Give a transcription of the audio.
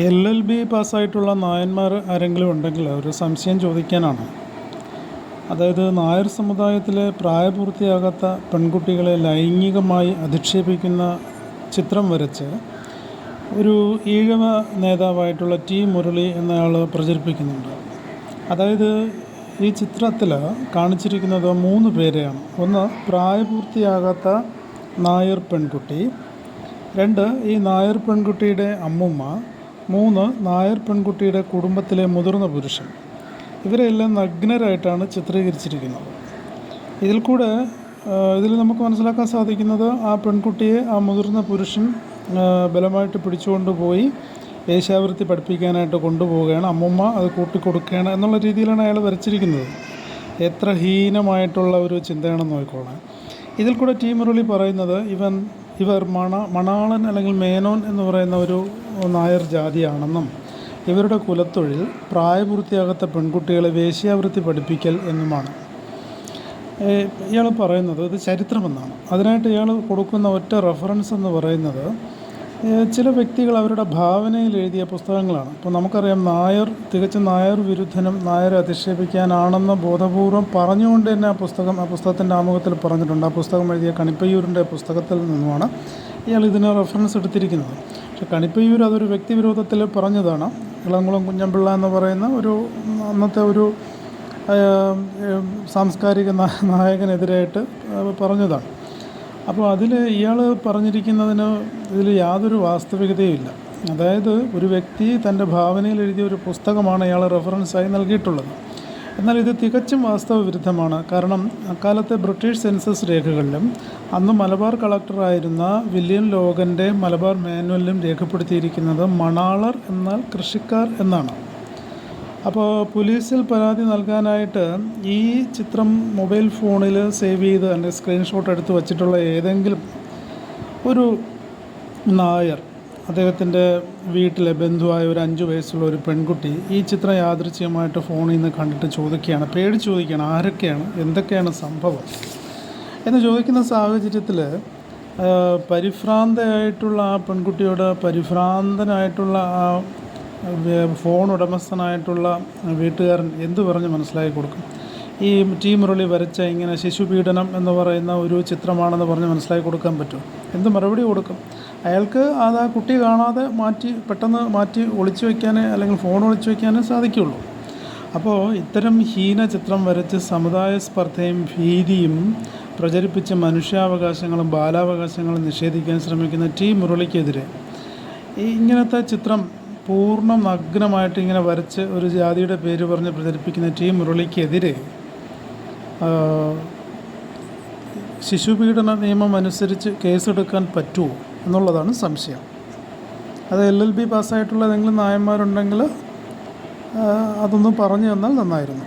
L L B പാസ്സായിട്ടുള്ള നായന്മാർ ആരെങ്കിലും ഉണ്ടെങ്കിൽ ഒരു സംശയം ചോദിക്കാനാണ്. അതായത് നായർ സമുദായത്തിലെ പ്രായപൂർത്തിയാകാത്ത പെൺകുട്ടികളെ ലൈംഗികമായി അധിക്ഷേപിക്കുന്ന ചിത്രം വരച്ച് ഒരു ഈഴവ നേതാവായിട്ടുള്ള ടി മുരളി എന്നയാൾ പ്രചരിപ്പിക്കുന്നുണ്ട്. അതായത് ഈ ചിത്രത്തിൽ കാണിച്ചിരിക്കുന്നത് മൂന്ന് പേരെയാണ്. ഒന്ന് പ്രായപൂർത്തിയാകാത്ത നായർ പെൺകുട്ടി രണ്ട് ഈ നായർ പെൺകുട്ടിയുടെ അമ്മുമ്മ മൂന്ന് നായർ പെൺകുട്ടിയുടെ കുടുംബത്തിലെ മുതിർന്ന പുരുഷൻ. ഇവരെല്ലാം നഗ്നരായിട്ടാണ് ചിത്രീകരിച്ചിരിക്കുന്നത്. ഇതിൽ കൂടെ ഇതിൽ നമുക്ക് മനസ്സിലാക്കാൻ സാധിക്കുന്നത് ആ പെൺകുട്ടിയെ ആ മുതിർന്ന പുരുഷൻ ബലമായിട്ട് പിടിച്ചുകൊണ്ട് പോയി വേശ്യാവൃത്തി പഠിപ്പിക്കാനായിട്ട് കൊണ്ടുപോവുകയാണ്. അമ്മുമ്മ അത് കൂട്ടിക്കൊടുക്കുകയാണ് എന്നുള്ള രീതിയിലാണ് അയാൾ വരച്ചിരിക്കുന്നത്. എത്ര ഹീനമായിട്ടുള്ള ഒരു ചിന്തയാണെന്ന് നോക്കിക്കോളാം. ഇതിൽ കൂടെ ടി പറയുന്നത് ഇവൻ ഇവർ മണ മണാളൻ അല്ലെങ്കിൽ മേനോൻ എന്ന് പറയുന്ന ഒരു നായർ ജാതിയാണെന്നും ഇവരുടെ കുലത്തൊഴിൽ പ്രായപൂർത്തിയാകാത്ത പെൺകുട്ടികളെ വേശ്യാവൃത്തി പഠിപ്പിക്കൽ എന്നുമാണ്. ഇയാൾ പറയുന്നത് ഇത് ചരിത്രമെന്നാണ്. അതിനായിട്ട് ഇയാൾ കൊടുക്കുന്ന ഒറ്റ റെഫറൻസ് എന്ന് പറയുന്നത് ചില വ്യക്തികൾ അവരുടെ ഭാവനയിൽ എഴുതിയ പുസ്തകങ്ങളാണ്. ഇപ്പോൾ നമുക്കറിയാം നായർ തികച്ചും നായർ വിരുദ്ധനും നായരെ അധിക്ഷേപിക്കാനാണെന്ന് ബോധപൂർവം പറഞ്ഞുകൊണ്ട് തന്നെ ആ പുസ്തകം ആ പുസ്തകത്തിന്റെ ആമുഖത്തിൽ പറഞ്ഞിട്ടുണ്ട്. ആ പുസ്തകം എഴുതിയ കണിപ്പയ്യൂരിന്റെ പുസ്തകത്തിൽ നിന്നുമാണ് ഇയാൾ ഇതിനെ റെഫറൻസ് എടുത്തിരിക്കുന്നത്. പക്ഷേ കണിപ്പയ്യൂർ അതൊരു വ്യക്തിവിരോധത്തിൽ പറഞ്ഞതാണ്. ഇളംകുളം കുഞ്ഞമ്പിള്ള എന്ന് പറയുന്ന ഒരു അന്നത്തെ ഒരു സാംസ്കാരിക നായകനെതിരായിട്ട് പറഞ്ഞതാണ്. അപ്പോൾ അതിൽ ഇയാൾ പറഞ്ഞിരിക്കുന്നതിന് ഇതിൽ യാതൊരു വാസ്തവികതയും ഇല്ല അതായത് ഒരു വ്യക്തി തന്റെ ഭാവനയിൽ എഴുതിയ ഒരു പുസ്തകമാണ് ഇയാൾ റെഫറൻസായി നൽകിയിട്ടുള്ളത്. എന്നാൽ ഇത് തികച്ചും വാസ്തവ വിരുദ്ധമാണ് കാരണം അക്കാലത്തെ ബ്രിട്ടീഷ് സെൻസസ് രേഖകളിലും അന്ന് മലബാർ കളക്ടറായിരുന്ന വില്യം ലോഗന്റെ മലബാർ മാനുവലിലും രേഖപ്പെടുത്തിയിരിക്കുന്നത് മണാളർ എന്നാൽ കൃഷിക്കാർ എന്നാണ്. അപ്പോൾ പോലീസിൽ പരാതി നൽകാനായിട്ട് ഈ ചിത്രം മൊബൈൽ ഫോണിൽ സേവ് ചെയ്ത് അല്ലെങ്കിൽ സ്ക്രീൻഷോട്ട് എടുത്ത് വച്ചിട്ടുള്ള ഏതെങ്കിലും ഒരു നായർ അദ്ദേഹത്തിന്റെ വീട്ടിലെ ബന്ധുവായ ഒരു അഞ്ച് വയസ്സുള്ള ഒരു പെൺകുട്ടി ഈ ചിത്രം യാദൃച്ഛികമായിട്ട് ഫോണിൽ നിന്ന് കണ്ടിട്ട് ചോദിക്കുകയാണ് പേടി ചോദിക്കുകയാണ് ആരൊക്കെയാണ് എന്തൊക്കെയാണ് സംഭവം? എന്ന് ചോദിക്കുന്ന സാഹചര്യത്തിൽ പരിഭ്രാന്തയായിട്ടുള്ള ആ പെൺകുട്ടിയോട് പരിഭ്രാന്തനായിട്ടുള്ള ആ ഫോൺ ഉടമസ്ഥനായിട്ടുള്ള വീട്ടുകാരൻ എന്ത് പറഞ്ഞ് മനസ്സിലാക്കി കൊടുക്കും? ഈ ടീ മുരളി വരച്ച ഇങ്ങനെ ശിശുപീഡനം എന്ന് പറയുന്ന ഒരു ചിത്രമാണെന്ന് പറഞ്ഞ് മനസ്സിലാക്കി കൊടുക്കാൻ പറ്റുമോ? എന്ത് മറുപടി കൊടുക്കും? അയാൾക്ക് അത് ആ കുട്ടി കാണാതെ മാറ്റി പെട്ടെന്ന് മാറ്റി ഒളിച്ചു വയ്ക്കാനേ അല്ലെങ്കിൽ ഫോൺ ഒളിച്ചു വയ്ക്കാനേ സാധിക്കുള്ളൂ. അപ്പോൾ ഇത്തരം ഹീന ചിത്രം വരച്ച് സമുദായ സ്പർദ്ധയും ഭീതിയും പ്രചരിപ്പിച്ച മനുഷ്യാവകാശങ്ങളും ബാലാവകാശങ്ങളും നിഷേധിക്കാൻ ശ്രമിക്കുന്ന ടി മുരളിക്കെതിരെ ഇങ്ങനത്തെ ചിത്രം പൂർണ നഗ്നമായിട്ട് ഇങ്ങനെ വരച്ച് ഒരു ജാതിയുടെ പേര് പറഞ്ഞ് പ്രചരിപ്പിക്കുന്ന ടി മുരളിക്കെതിരെ ശിശുപീഡന നിയമം അനുസരിച്ച് കേസെടുക്കാൻ പറ്റുമോ എന്നുള്ളതാണ് സംശയം. അത് എൽ എൽ ബി പാസ്സായിട്ടുള്ള ഏതെങ്കിലും നായന്മാരുണ്ടെങ്കിൽ അതൊന്ന് പറഞ്ഞു തന്നാൽ നന്നായിരുന്നു.